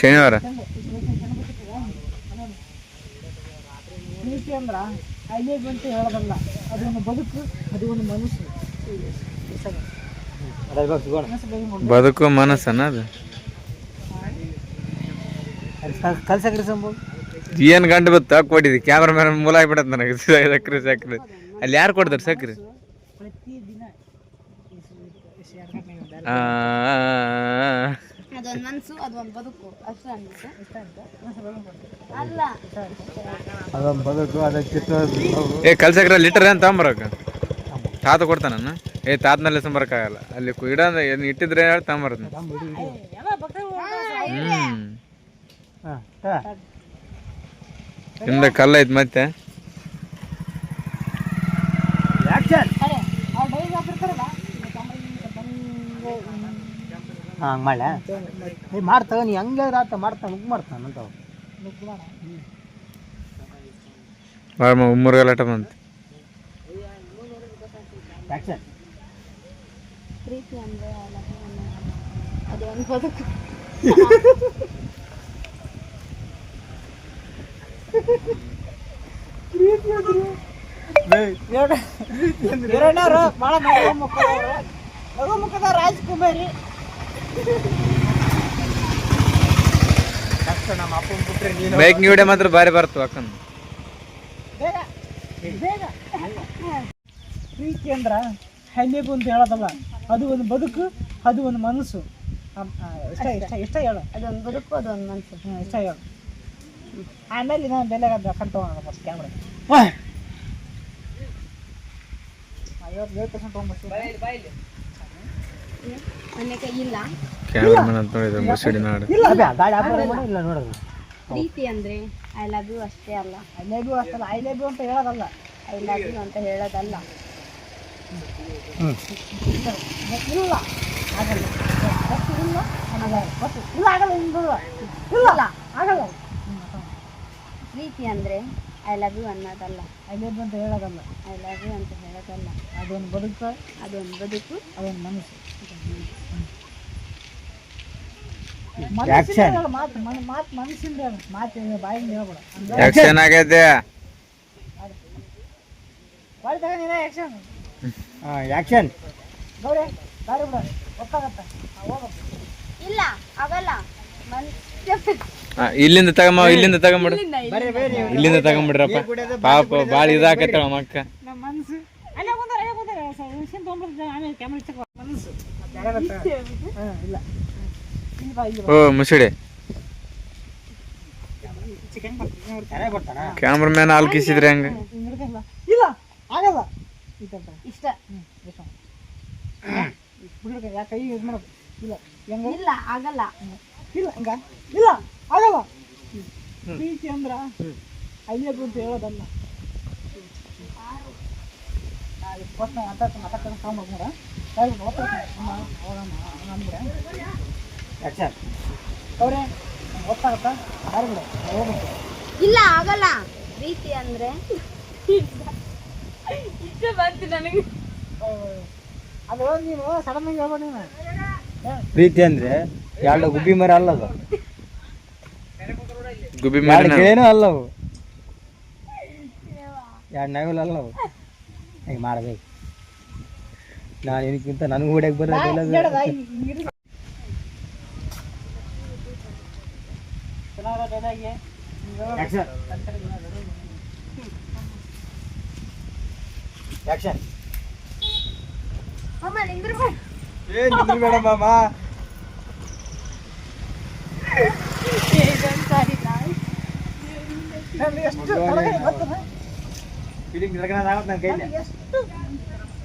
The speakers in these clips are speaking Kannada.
ಶನಿವಾರ. ನೀತಿ ಅಂದ್ರ ಐದೇ ಬಂತು ಹೇಳೋದಲ್ಲ ಅದು ಒಂದು ಬದುಕು ಅದು ಒಂದು ಬೇಗ ಬದುಕು ಮನಸ್ಸನ್ನ ಅದು? ಕಲ್ಸಕ್ರಿ ಸಂಭವ ಏನ್ ಗಂಡು ಬತ್ತ ಕೊಟ್ಟಿದ್ದಿ ಕ್ಯಾಮ್ರಾ ಮ್ಯಾನ್ ಮೂಲ ಆಗ್ಬಿಡತ್ ನನಗೆ. ಸಕ್ರಿ ಸಕ್ರಿ. ಅಲ್ಲಿ ಯಾರು ಕೊಡ್ತಾರೆ ಸಕ್ರಿ? ಪ್ರತಿ ದಿನ ಆ, ಅದೊಂದು ಮನ್ಸು ಅದೊಂದು ಬದುಕು. ಅಷ್ಟೇ ಅಲ್ಲ. ಅದೊಂದು ಬದುಕು ಅದಕ್ಕೆ ಏ ಕಲ್ಸಕ್ರೆ ಲೀಟರ್ ಏನ್ ತಗೊಂಬರಕ? ತಾತ ಕೊಡ್ತಾನ ಏ ತಾತನಲ್ಲಿ ಸಂಬರಕ್ಕಾಗಲ್ಲ. ಅಲ್ಲಿ ಕು- ಇಡ ಏನ್ ಇಟ್ಟಿದ್ರೆ ಹೇಳಿ ತಗೊಂಬರ್ತೀನಿ ಹಿಂದೆ ಕಲ್ಲ ಐತ್ ಮತ್ತೆ. ಹಾಕಿರ್ತಾರಲ್ಲ ಹಂಗೆ ಮಾಡ್ಲ ಏ ಮಾಡ್ತಾವ ನೀ ಹಂಗೆ ಆತ ಮಾಡ್ತಾನೆ ಉಗ್ ಮಾಡ್ತಾನೆ ಅಂತ ಭಾಳ ಮೂರ್ಗಲಾಟ ಬಂತು ಆ್ಯಕ್ಷನ್ ಪ್ರೀತಿ ಅಂದ್ರೆ ಅದೊಂದು ಬದುಕು ಎರಡನೇವ್ರು ಭಾಳ ನಗು ಮುಖದವ್ರು ನಗು ಮುಖದ ರಾಜ್ಕುಮಾರಿ ನಮ್ಮ ಅಪ್ಪನ ಬಿಟ್ರೆ ನೀನು ಬೈಕ್ ವಿಡಿಯೋ ಮಾತ್ರ ಬಾರಿ ಬರ್ತು ಅಕ್ಕಂದು ಬೇಗ ಬೇಗ. ಪ್ರೀತಿ ಅಂದ್ರ ಹೆಣ್ಣಿಗೂ ಅಂತ ಹೇಳೋದಲ್ಲ ಅದು ಒಂದು ಬದುಕು ಅದು ಒಂದು ಮನಸ್ಸು. ಇಷ್ಟ ಇಷ್ಟ ಇಷ್ಟ ಹೇಳು. ಅದೊಂದು ಬದುಕು ಅದೊಂದು ಒಂದು ಹ್ಮ್, ಇಷ್ಟ ಹೇಳು. ಆಮೇಲೆ ನಾನು ಬೆಲೆ ಕಂಡು ತಗೋಣ ಫಸ್ಟ್ ಕ್ಯಾಮ್ರಾ. ಐವತ್ತು ಪರ್ಸೆಂಟ್ ತೊಗೊಂಡ್ಬರ್ತೀನಿ ಅನ್ನಕ್ಕೆ ಇಲ್ಲ. ಕ್ಯಾಮ್ರಾಮನ್ ಅಂತ ನೋಡಿದ್ರೆ ಮುಸುಡಿ ನಾಡು. ಇಲ್ಲ ಅದೇ ಗಾಡಿ ಆಪರೇಟ್ ಮಾಡು ಇಲ್ಲ ನೋಡೋದು. ಪ್ರೀತಿ ಅಂದ್ರೆ ಐ ಲವ್ ಯು ಅಷ್ಟೇ ಅಲ್ಲ. ಐ ಲವ್ ಯು ಅಷ್ಟಲ್ಲ ಐ ಲವ್ ಯು ಅಂತ ಹೇಳೋದಲ್ಲ. ಐ ಲವ್ ಯು ಅಂತ ಹೇಳೋದಲ್ಲ. ಇಲ್ಲ ಆಗಲ್ಲ. ಫಸ್ಟ್ ಇಲ್ಲ ಆಮೇಲೆ ಇಲ್ಲ ಆಗಲ್ಲ ಇಲ್ಲ ಇಲ್ಲ ಆಗಲ್ಲ. ಪ್ರೀತಿ ಅಂದ್ರೆ ಐ ಲವ್ ಯು ಅನ್ನೋದಲ್ಲ. ಐ ಲವ್ ಯು ಅಂತ ಹೇಳೋದಲ್ಲ. ಐ ಲವ್ ಯು ಅಂತ ಹೇಳೋದಲ್ಲ. ಅದೊಂದು ಬದುಕು. ಅದೊಂದು ಬದುಕು. ಅದೊಂದು ಮನಸ್ಸು. ಮಾತು ಮಾತು ಮನಸ್ಸಿಂದ ಮಾತು ಬಾಯಿಂದ ಹೇಳ್ಬೇಡ. ಆಕ್ಷನ್ ಆಗೈತೆ. ನೀನೇ ಹಾಂ ಗೌರಿ ಬಿಡ. ಹೋಗಪ್ಪ ಇಲ್ಲ ಆಗಲ್ಲ. ಇಲ್ಲಿಂದ ತಗೊಂಬ ಇಲ್ಲಿಂದ ತಗೊಂಬಿಡು. ಇಲ್ಲಿಂದ ತಗೊಂಬಿಡ್ರಪ್ಪ. ಪಾಪ ಬಾಳ ಇದಾಕತ್ತಳ ಮಕ್ಕ. ನಮ್ಮ ಮನಸ್ಸು ಅಲ್ಲೇ ಕುಂದಾರ ಅಲ್ಲೇ ಕುಂದಾರ. ಆಮೇಲೆ ಕ್ಯಾಮ್ರಾ ಮನಸ್ಸು ಓ ಮುಸುಡೆ. ಕ್ಯಾಮ್ರಾಮ್ಯಾನ್ ಹಾಲು ಕಿಸಿದ್ರೆ ಹೆಂಗ. ಇಲ್ಲ ಆಗಲ್ಲ. ಇಷ್ಟ. ಯಾಕೆ ಯೂಸ್ ಮಾಡೋದು ಇಲ್ಲ ಹೆಂಗ? ಇಲ್ಲ ಆಗಲ್ಲ. ಇಲ್ಲ ಹಂಗ? ಇಲ್ಲ ಆಗಲ್ಲ. ಪ್ರೀತಿ ಅಂದ್ರ ಹೇಳೋದಲ್ಲ. ಮಾತಾಡ್ತಾ ಇಲ್ಲ ಆಗಲ್ಲ. ಪ್ರೀತಿ ಅಂದ್ರೆ? ಇಷ್ಟ ಬಂತು ನನಗೆ. ಅದು ನೀನು ಸಡನ್ ಆಗಿ ಹೇಳ್ಬೇಡ ನೀನು ಪ್ರೀತಿ ಅಂದ್ರೆ ಎರಡು ಗುಬ್ಬಿ ಮರ ಅಲ್ಲ ಅದು. ಗುಬ್ಬಿ ಮರ ಏನೂ ಅಲ್ಲ ಅವು. ಎರಡು ನವಿಲು ಅಲ್ಲ ಅವು. ಹಿಂಗೆ ಮಾಡಬೇಕು. ನಾನು ಇದಕ್ಕಿಂತ ನನಗೂ ಹೊಡ್ಯಕ್ಕೆ ಬರೋದಿಲ್ಲ ನಿಂದ್ರಬೇಡ ಮಾಮ ನಮ್ಗೆ ಎಷ್ಟು ತೊಡಗದೆ ಗೊತ್ತದ? ಫೀಲಿಂಗ್ ಕೈಲಿ ಎಷ್ಟು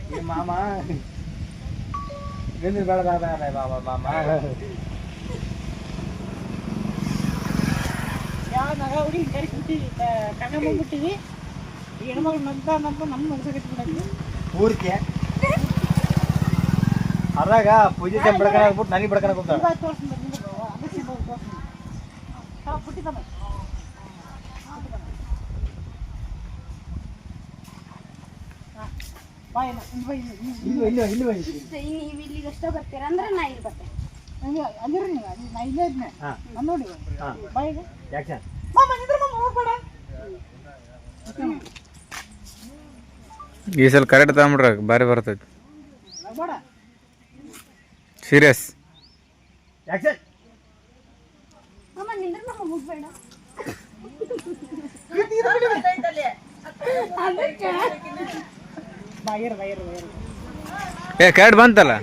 ಏ ಮಾಮ ನಿಂದ್ರಬೇಡ ಮಾಮ ಮಾಮ ಯಾವ ನಗ ಹುಡುಗಿ ಕರಿಸ್ಬಿಟ್ಟಿವಿ ಕಣ್ಣೆ ಬಂದ್ಬಿಟ್ಟಿವಿ ಈ ಹೆಣ್ಮಗಳು ನಗ್ತಾ ನಗ್ತಾ ನಮ್ಮ ಮನ್ಸಿಗೆ ಬಿಡಕ್ಕೆ ಪೂರ್ತಿ ಅದ್ರಾಗ ಪೊಸಿಷನ್ ಬಿಡ್ಕೊಳ ಆಗ್ಬಿಟ್ಟು ನನಗೆ ಬಿಡ್ಕೊಳ ಕೂತಾಳ ಇಲ್ಲಿ ಎಷ್ಟೋ ಬರ್ತೀರಾ ಅಂದ್ರೆ ನಾ ಇಲ್ಲಿ ಬರ್ತೇನೆ. ಹಂಗೆ ಅಲ್ಲಿರಿ ನೀವು ಅಲ್ಲಿ ನಾ ಇಲ್ಲೇ ಇದ್ನೆ. ಹಾ. ನಾನು ನೋಡಿ ಹಾ. ಬಾಯಿಗೆ. ಯಾಕ್ಷನ್ ಮಾಮ ನಿಂದ್ರ ಮಾಮ ಹೋಗ್ಬೇಡ ಈ ಸಲ ಕರೆಕ್ಟ್ ತಗೊಂಬಿಡ್ರ ಬಾರಿ ಬರ್ತೈತಿ. ಸೀರಿಯಸ್ ನಿಂದ್ರ ಹೋಗ್ಬೇಡ ಬಾಯಿರ ಬಾಯಿರ ಏ ಕರೆಕ್ಟ್ ಬಂತಲ್ಲ?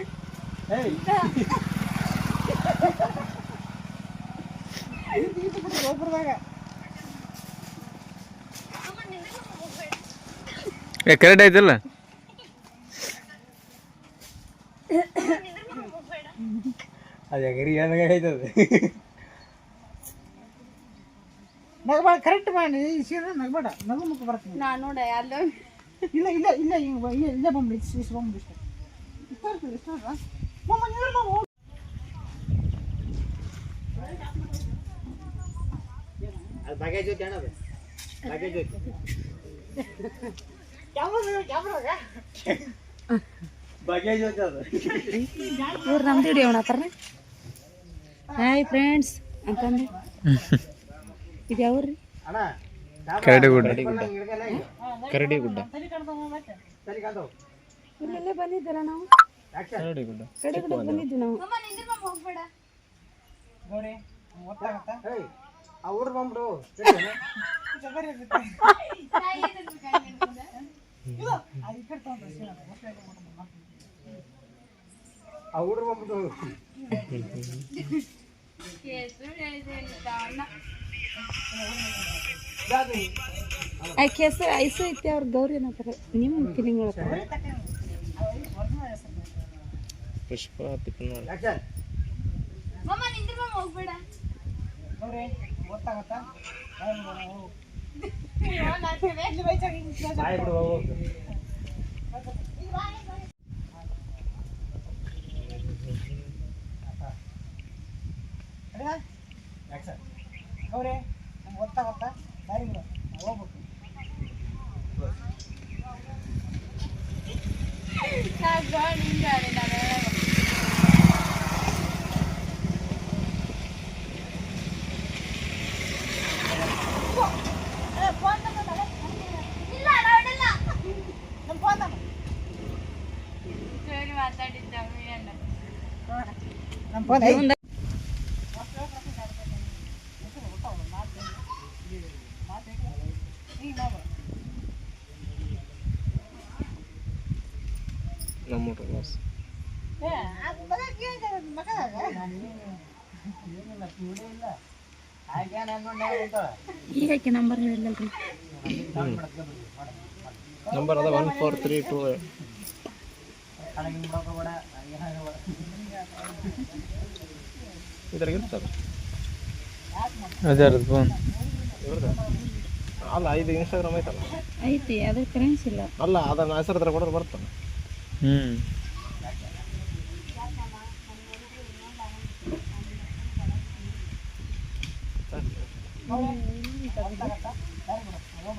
ಏ ಕರೆಕ್ಟ್ ಐತಲ್ಲ? ಅದು ಹೆಂಗ್ರಿ ಏನಂಗ ಐತದ ನಗಬೇಡ ಕರೆಕ್ಟ್ ಮಾಡಿ ಸೀರೆ ನಗಬೇಡ ನಗು ಮುಖ ಬರ್ತೀನಿ. ನಾ ನೋಡ ಅಲ್ಲ ಇಲ್ಲ ಇಲ್ಲ ಇಲ್ಲ ಹಿಂಗೆ ಇಲ್ಲ ಇಲ್ಲೇ ಬಂದ್ಬಿಡಿ ಇಷ್ಟ ಇಷ್ಟ ಇರ್ತದೆ ಇಷ್ಟ. ಅದು ಬಗೆ ಜೊತೆ ಅಣ್ಣದು. ಬಗೆ ಜೊತೆ ಬಗೆ ಜೊತೆ ಅದು? ಇವ್ರು ನಮ್ದು ಹಾಯ್ ಫ್ರೆಂಡ್ಸ್ ಅಂತಂದು. ಇದು ಯಾವ್ರಿ ಅಣ್ಣ ಕರಡಿ ಗುಡ್ಡ. ಕರಡಿ ಗುಡ್ಡ. ಇಲ್ಲೆಲ್ಲೇ ಬಂದಿದ್ದಲ್ಲ ನಾವು? ಕರಡಿ ಗುಡ್ಡ. ಕರಡಿ ಗುಡ್ಡ ಬಂದಿದ್ವಿ ನಾವು. ನೋಡಿ ಗೊತ್ತಾಗತ್ತಾ ಏಯ್ ಆ ಹುಡ್ರು ಬಂದ್ಬಿಡು. ಹೇಳಿದೆ ಇರುತ್ತೆ ಆಕೆ ಹೆಸರು ಐಸು ಐತಿ ಅವ್ರ ಗೌರಿ ಏನಂತಾರ ನಿಮ್ಮ ಫೀಲಿಂಗ್ ಪುಷ್ಪ ಗೌರಿ ನಂಗೆ ಗೊತ್ತಾಗತ್ತಾ? ಬಾಯ್ ಬಿಡು ನಾವು ಹೋಗ್ಬೇಕು ನಮ್ಮ ಫೋನ್ ತಗೋ. ನಮ್ಮ ಫೋನ್ ಐತಿ. ನಮ್ಮ ಕ್ಲಾಸ್ ಏ, ಅದು ಮಗ ಕೇಳಿದೆ, ಮಗ ಏನಿಲ್ಲ ಕಿವಿಡೇ ಇಲ್ಲ ಹಾಗೇನು ಅನ್ಕೊಂಡೆ ಈಗ ಆಕೆ ನಂಬರ್ ಹೇಳಿಲ್ಲಲ್ರಿ ನಂಬರ್ ಅದ ಒನ್ ಫೋರ್ ತ್ರೀ ಟೂ ಇದ್ರಾಗ ಇರ್ತದೆ ಫೋನ್ ಅಲ್ಲ ಇದು ಇನ್ಸ್ಟಾಗ್ರಾಮ್ ಐತಲ್ಲ ಐತಿ ಅದ್ರ ಕರೆನ್ಸಿ ಇಲ್ಲ ಅಲ್ಲ ಅದನ್ನ ಹೆಸರು ಹತ್ರ ಕೊಡೋರು ಬರ್ತಾನೆ ಹ್ಞೂ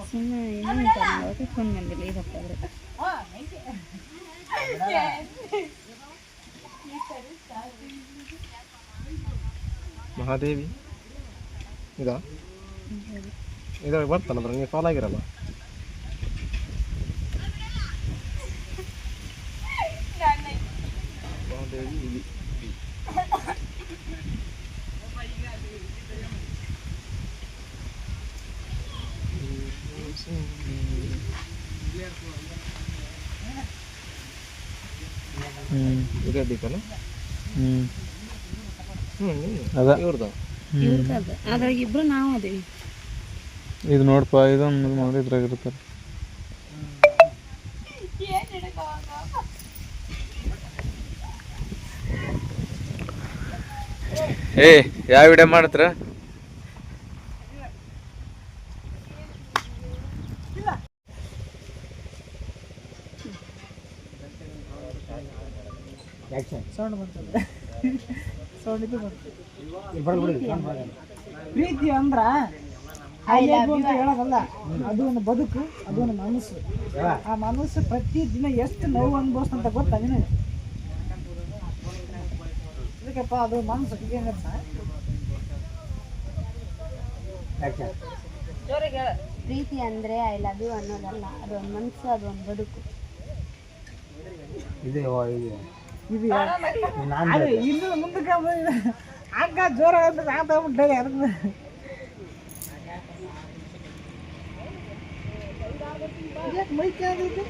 ಸುಮ್ಮನೆ ಏನಂತ ಫೋನ್ ಬಂದಿಲ್ಲ ಈಗ ಹೋಗ್ತಾವ್ರಿ ಮಹಾದೇವಿ ಇದಾ ಇದ್ರಾಗ ಬರ್ತಾನ ಅದ್ರ ನೀವು ಫಾಲೋ ಆಗಿರಲ್ಲ ಇಲ್ಲಿ ಹ್ಞೂ ಇದೇ ದೀಪನ ಹ್ಞೂ ಹ್ಞೂ ಅದ. ಇವ್ರದ್ದು ಇವ್ರದ್ದು ಅದ ಅದ್ರಾಗ ಇಬ್ರು ನಾವು ಅದೇವಿ. ಇದು ನೋಡಪ್ಪ ಇದೊಂದು ಮಾಡಿ ಏ ಯಾವ ವಿಡಿಯೋ ಮಾಡತ್ರ? ಪ್ರೀತಿ ಅಂದ್ರ ಅಂತ ಹೇಳೋದಲ್ಲ ಅದು ಒಂದು ಬದುಕು ಅದು ಒಂದು ಮನಸ್ಸು. ಆ ಮನಸ್ಸು ಪ್ರತಿ ದಿನ ಎಷ್ಟು ನೋವು ಅನುಭವಿಸ್ತಂತ ಗೊತ್ತಾ ನಿನಗೆ? ಅದಕ್ಕಪ್ಪ ಅದು ಮನಸ್ಸು ಆ್ಯಕ್ಷನ್ ಪ್ರೀತಿ ಅಂದ್ರೆ ಐ ಲವ್ ಯು ಅನ್ನೋದಲ್ಲ. ಅದು ಒಂದು ಮನಸ್ಸು ಅದು ಒಂದು ಬದುಕು. ಇದು ಇದು? ಇದು ನಾನು ಅದು ಇನ್ನು ಮುಂದಕ್ಕೆ ಹಂಗ ಜೋರ ನಾ ತಗೊಂಡ್ಬಿಟ್ಟೆ ಯಾಕೆ? ಮೈ ಕೇಳಿದ್ದು